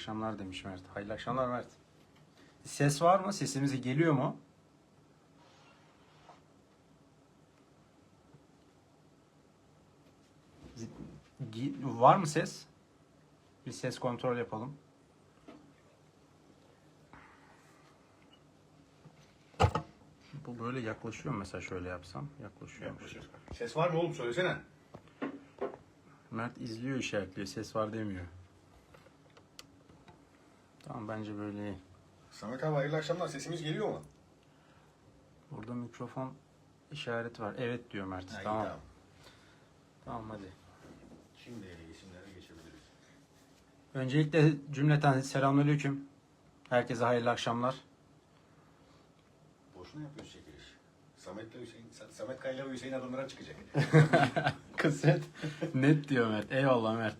akşamlar demiş Mert. Hayırlı akşamlar Mert. Ses var mı? Sesimiz geliyor mu? Var mı ses? Bir ses kontrol yapalım. Bu böyle yaklaşıyor mesela şöyle yapsam? Yaklaşıyor. Yaklaşır. Ses var mı oğlum söylesene. Mert izliyor işaretliyor. Ses var demiyor. Tamam bence böyle iyi. Samet abi hayırlı akşamlar. Sesimiz geliyor mu? Burada mikrofon işareti var. Evet diyor Mert. Ha, iyi, tamam. Tamam hadi. Şimdi isimlere geçebiliriz. Öncelikle cümleten selamünaleyküm. Herkese hayırlı akşamlar. Boşuna yapıyoruz çekiliş. Samet'le Hüseyin, Sa- Samet Kayla ve Hüseyin adımlara çıkacak. Kısmet. Net diyor Mert. Eyvallah Mert.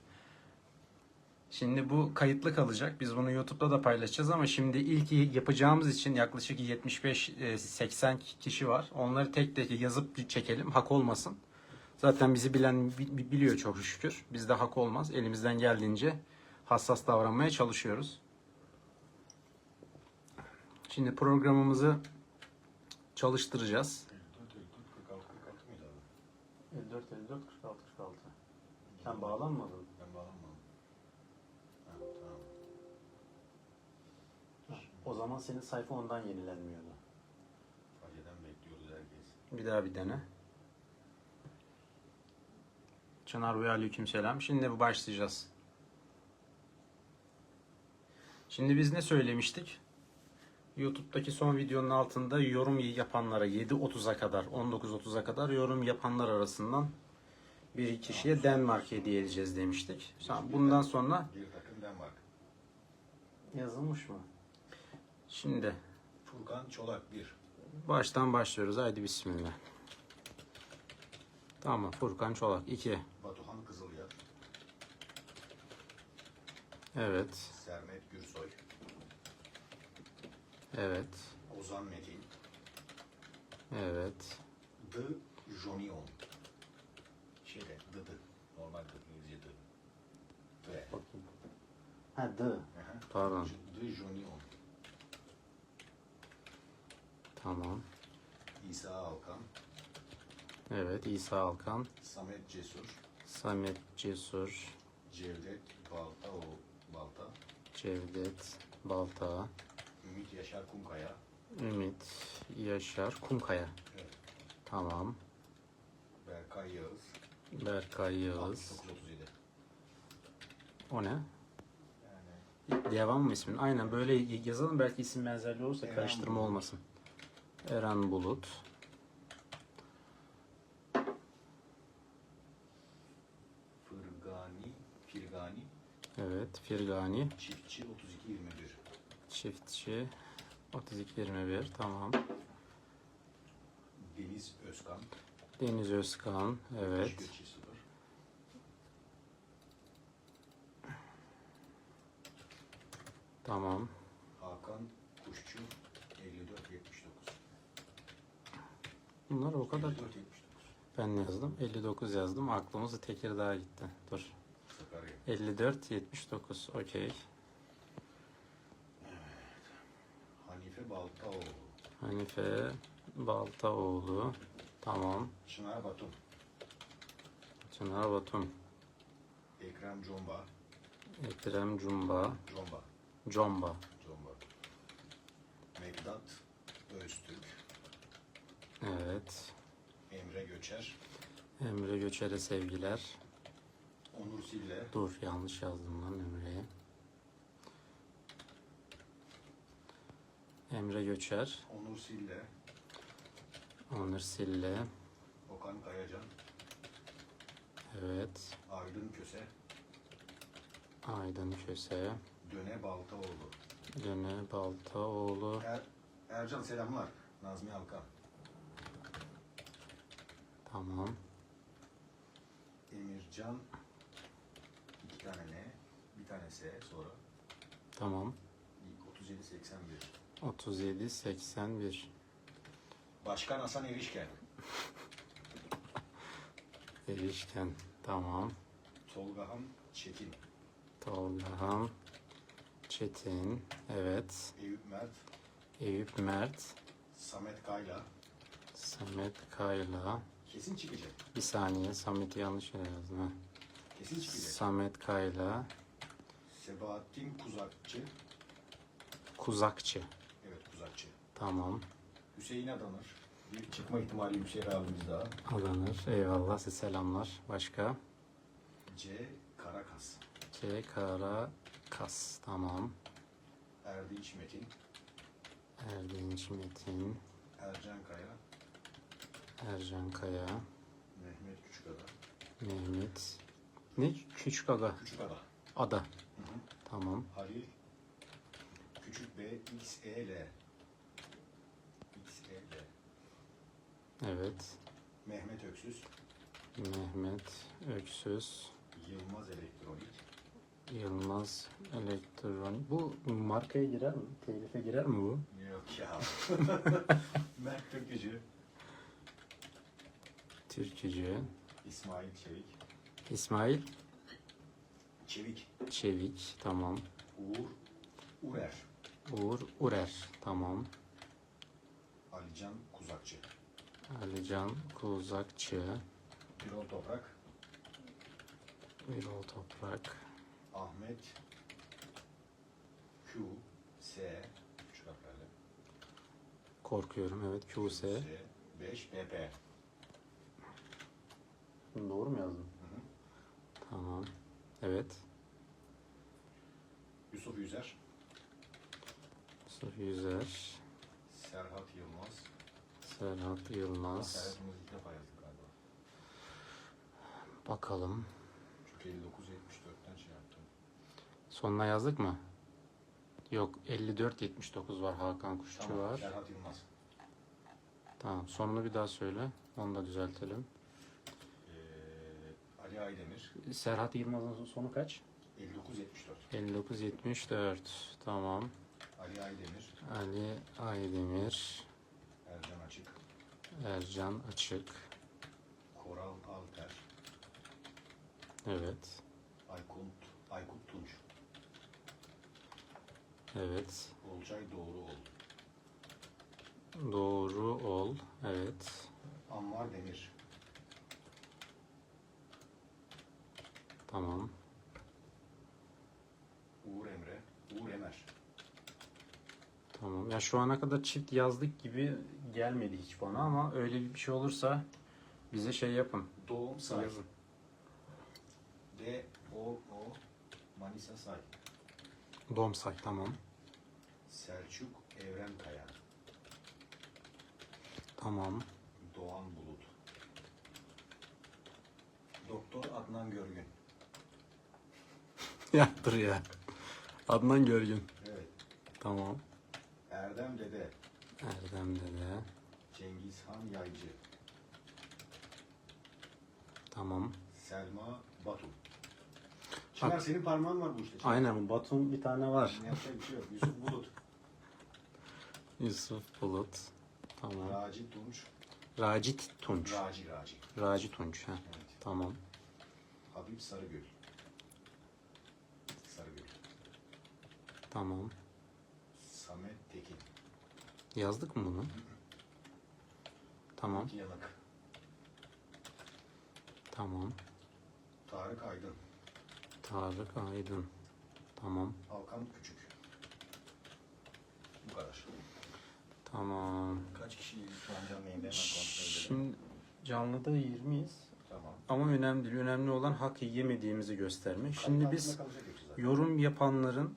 Şimdi bu kayıtlı kalacak. Biz bunu YouTube'da da paylaşacağız ama şimdi ilk yapacağımız için yaklaşık 75-80 kişi var. Onları tek tek yazıp çekelim. Hak olmasın. Zaten bizi bilen bi- bi- biliyor çok şükür. Bizde hak olmaz. Elimizden geldiğince hassas davranmaya çalışıyoruz. Şimdi programımızı çalıştıracağız. 54, 46, 46 mıydı abi? 54, 54, 46, 46. Sen bağlanmadın. O zaman senin sayfa ondan yenilenmiyordu. Aceden bekliyoruz herkes. Bir daha bir dene. Çınar Bey aleyküm selam. Şimdi bu başlayacağız. Şimdi biz ne söylemiştik? YouTube'daki son videonun altında yorum yapanlara 7.30'a kadar, 19.30'a kadar yorum yapanlar arasından bir kişiye Denmark hediye edeceğiz demiştik. Bundan sonra Bir takım Denmark. yazılmış mı? Şimdi Furkan Çolak 1. baştan başlıyoruz. Haydi bismillah. Tamam Furkan Çolak 2. Batuhan Kızılyar. Evet. Sermet Gürsoy. Evet. Ozan Metin. Evet. The Jonion. Şeyde The The. Normal The İngilizce. The. Bakayım. Ha hı. Pardon. The Jonion. Tamam. İsa Alkan. Evet. İsa Alkan. Samet Cesur. Samet Cesur. Cevdet Balta o Balta. Cevdet Balta. Ümit Yaşar Kumkaya. Ümit Yaşar Kumkaya. Evet. Tamam. Berkay Yağız. Berkay Yağız. 6937. O ne? Yani Devam mı ismin? Aynen böyle yazalım belki isim benzerliği olursa Eren karıştırma Bulut. olmasın. Eren Bulut. Fırgani, Firgani, Evet. Firgani. Çiftçi 3221. Çiftçi. 3221. Tamam. Deniz Özkan. Deniz Özkan. Evet. 4300. Tamam. Hakan Kuşçu 5479. Bunlar o kadar. 5479. Ben yazdım. 59 yazdım. Aklımız Tekirdağ'a gitti. Dur. Sakarya. 54 79. Okey. Hanife Baltaoğlu. Hanife Baltaoğlu. Tamam. Çınar Batum. Çınar Batum. Ekrem Comba. Ekrem Cumba. Comba. Comba. Comba. Mekdat Öztürk. Evet. Emre Göçer. Emre Göçer'e sevgiler. Onur Sille. Dur yanlış yazdım lan Emre'ye. Emre Göçer. Onur Sille. Onur Sille. Okan Kayacan. Evet. Aydın Köse. Aydın Köse. Döne Baltaoğlu. Döne Baltaoğlu. Er, Ercan selamlar. Nazmi Alkan. Tamam. Emircan. iki tane N. Bir tane S sonra. Tamam. 3781. 37 81. Başkan Hasan Erişken. Erişken. Tamam. Tolgahan Çetin. Tolgahan Çetin. Evet. Eyüp Mert, Eyüp Mert. Samet Kayla. Samet Kayla. Kesin çıkacak. Bir saniye Samet'i yanlış yere yazdım. ha. Kesin çıkacak. Samet Kayla. Sebahattin Kuzakçı. Kuzakçı. Evet Kuzakçı. Tamam. Hüseyin Adanır. Bir çıkma ihtimali yüksek abimiz daha. Adanır. Eyvallah size selamlar. Başka? C. Karakas. C. Kara Kas. Tamam. Erdinç Metin. Erdinç Metin. Ercan Kaya. Ercan Kaya. Mehmet Küçükada. Mehmet. Ne? Küçük Aga. Küçükada. Ada. Hı hı. Tamam. Halil. Küçük B. XEL. XEL. Evet. Mehmet Öksüz. Mehmet Öksüz. Yılmaz Elektronik. Yılmaz Elektronik. Bu markaya girer mi? Telife girer mi bu? Yok ya. Mert Türkücü. Türkücü. İsmail Çevik. İsmail Çevik. Çevik. Tamam. Uğur. Urer. Uğur Urer. Tamam. Alican Kuzakçı. Alican Kuzakçı. Birol Toprak. Birol Toprak. Ahmet Q S küçük harflerle Korkuyorum. Evet. QS. 5 PP. Mu yazdım? Hı hı. Tamam. Evet. Yusuf Yüzer, Yusuf Yüzer. Serhat Yılmaz. Serhat Yılmaz. Serhat'ımızı ilk defa yazdık galiba. Bakalım. Çünkü 59-74'ten şey yaptım. Sonuna yazdık mı? Yok 54-79 var Hakan Kuşçu Tamam, var. Serhat Yılmaz. Tamam sonunu bir daha söyle. Onu da düzeltelim. Ali Aydemir, Serhat Yılmaz'ın sonu kaç? 59-74. 59-74. Tamam. Ali Aydemir, Ali Aydemir. Ercan Açık, Ercan Açık. Koral Alper, Evet. Aykut, Aykut Tunç, Evet. Olcay Doğruoğlu, Doğru ol. Evet. Ammar Demir, Tamam. Uğur Emre, Uğur Emer. Tamam. Ya şu ana kadar çift yazdık gibi gelmedi hiç bana ama öyle bir şey olursa bize şey yapın. Doğum Say, Yazın. D O O Manisa Say, Domsay tamam. Selçuk Evren Kaya, Tamam. Doğan Bulut, Doktor Adnan Görgün. ya dur ya. Adnan Görgün. Evet. Tamam. Erdem Dede, Erdem Dede. Cengizhan Yaycı, Tamam. Selma Batu. Çınar senin parmağın var bu işte. Çınar. Aynen Batum bir tane var. Yapacak bir şey yok. Yusuf Bulut, Yusuf Bulut. Tamam. Raci Tunç, Racit Tunç. Raci Raci. Raci Tunç. Ha. Evet. Tamam. Habib. Sarıgül. Tamam. Samet Tekin. Yazdık mı bunu? Tamam. Yanık. Tamam. Tarık Aydın. Tarık Aydın. Tamam. Hakan Küçük. Bu kadar. Tamam. Kaç kişiyiz şu an canlı yayında hemen kontrol edelim. Şimdi canlıda 20'yiz. Tamam. Ama önemli değil. Önemli olan hak yemediğimizi göstermek. Şimdi biz yorum yapanların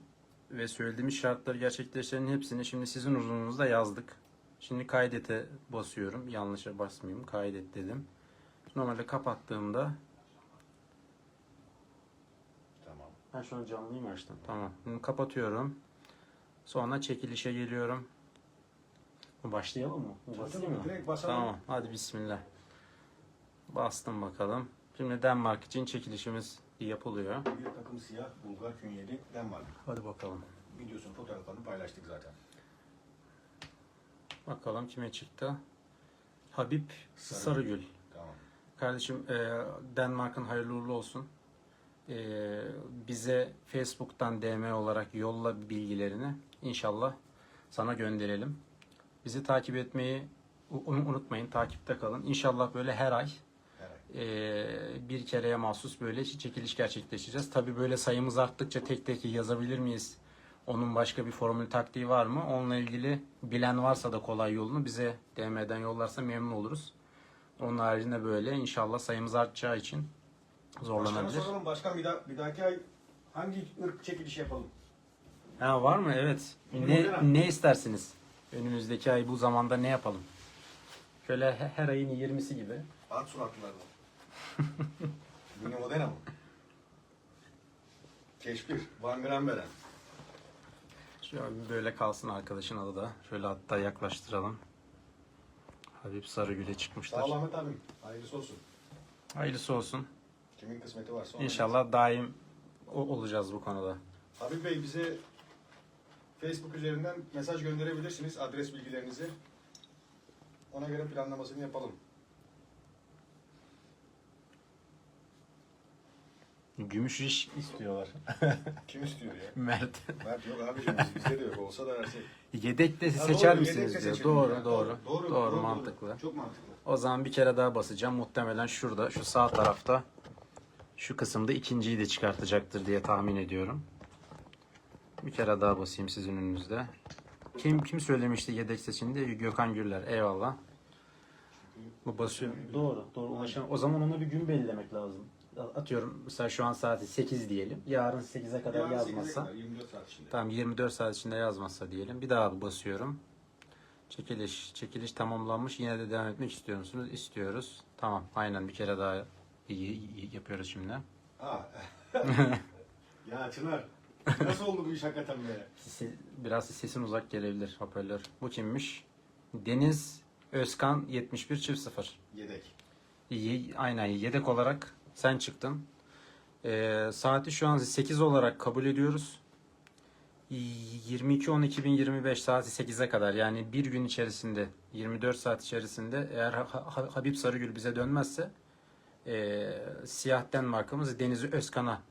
ve söylediğimiz şartları gerçekleştirenin hepsini şimdi sizin uzunluğunuzda yazdık. Şimdi kaydete basıyorum. Yanlışa basmayayım. Kaydet dedim. Normalde kapattığımda Tamam. ben şu an canlıyım açtım. Tamam. Şimdi kapatıyorum. Sonra çekilişe geliyorum. Başlayalım mı? Basayım mı? Direkt basalım. Tamam. Hadi bismillah. Bastım bakalım. Şimdi Denmark için çekilişimiz yapılıyor. Bir takım siyah Bulgar künyeli Denmark. Hadi bakalım. Videosunun fotoğraflarını paylaştık zaten. Bakalım kime çıktı. Habib Sarıgül. Sarıgül. Tamam. Kardeşim e, Denmark'ın hayırlı uğurlu olsun. Ee, bize Facebook'tan DM olarak yolla bilgilerini. İnşallah sana gönderelim. Bizi takip etmeyi unutmayın. Takipte kalın. İnşallah böyle her ay bir kereye mahsus böyle çekiliş gerçekleştireceğiz. Tabii böyle sayımız arttıkça tek tek yazabilir miyiz? Onun başka bir formül taktiği var mı? Onunla ilgili bilen varsa da kolay yolunu bize DM'den yollarsa memnun oluruz. Onun haricinde böyle inşallah sayımız artacağı için Başkan'a zorlanabilir. soralım. Başkan bir, daha, bir dahaki ay hangi ırk çekilişi yapalım? Ha var mı? Evet. Ne, ne istersiniz? Önümüzdeki ay bu zamanda ne yapalım? Şöyle he- her ayın 20'si gibi. At suratlılardan. Mini Modena mı? Keşbir. Van Granberen. Şöyle böyle kalsın arkadaşın adı da. Şöyle hatta yaklaştıralım. Habib Sarıgül'e çıkmışlar. Sağ ol Ahmet abim. Hayırlısı olsun. Hayırlısı olsun. Kimin kısmeti varsa ona İnşallah daim o- olacağız bu konuda. Habib Bey bize Facebook üzerinden mesaj gönderebilirsiniz adres bilgilerinizi. Ona göre planlamasını yapalım. Gümüş iş istiyorlar. Kim istiyor ya? Mert. Mert yok abicim biz- bizde de yok olsa da versek. Yedek de Ha, seçer doğru, misiniz yedekte diyor. seçelim Doğru, ya. doğru, doğru, Doğru, mantıklı. Çok mantıklı. O zaman bir kere daha basacağım. Muhtemelen şurada, şu sağ tarafta, şu kısımda ikinciyi de çıkartacaktır diye tahmin ediyorum. Bir kere daha basayım sizin önünüzde. Kim kim söylemişti yedek seçimde? Gökhan Gürler. Eyvallah. Bu basıyor. Doğru, doğru. Ulaşam. O zaman ona bir gün belirlemek lazım. Atıyorum mesela şu an saati 8 diyelim. Yarın 8'e kadar Yarın sekize yazmazsa. kadar, 24 saat içinde. Tamam 24 saat içinde yazmazsa diyelim. Bir daha basıyorum. Çekiliş. Çekiliş tamamlanmış. Yine de devam etmek istiyor musunuz? İstiyoruz. Tamam. Aynen bir kere daha y- y- yapıyoruz şimdi. Ha. ya Çınar. Nasıl oldu bu iş hakikaten be? Se- Biraz sesin uzak gelebilir hoparlör. Bu kimmiş? Deniz Özkan 71 çift 0. Yedek. Ye- aynen yedek olarak sen çıktın. Ee, saati şu an 8 olarak kabul ediyoruz. 22.10.2025 saati 8'e kadar yani bir gün içerisinde 24 saat içerisinde eğer Ha- Ha- Habib Sarıgül bize dönmezse e, siyah den markamız Deniz Özkan'a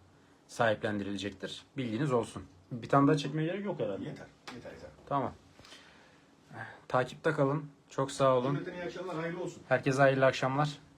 sahiplendirilecektir. Bilginiz olsun. Bir tane daha çekmeye gerek yok herhalde. Yeter. Yeter yeter. Tamam. Takipte kalın. Çok sağ olun. Cümleten iyi akşamlar. Hayırlı olsun. Herkese hayırlı akşamlar.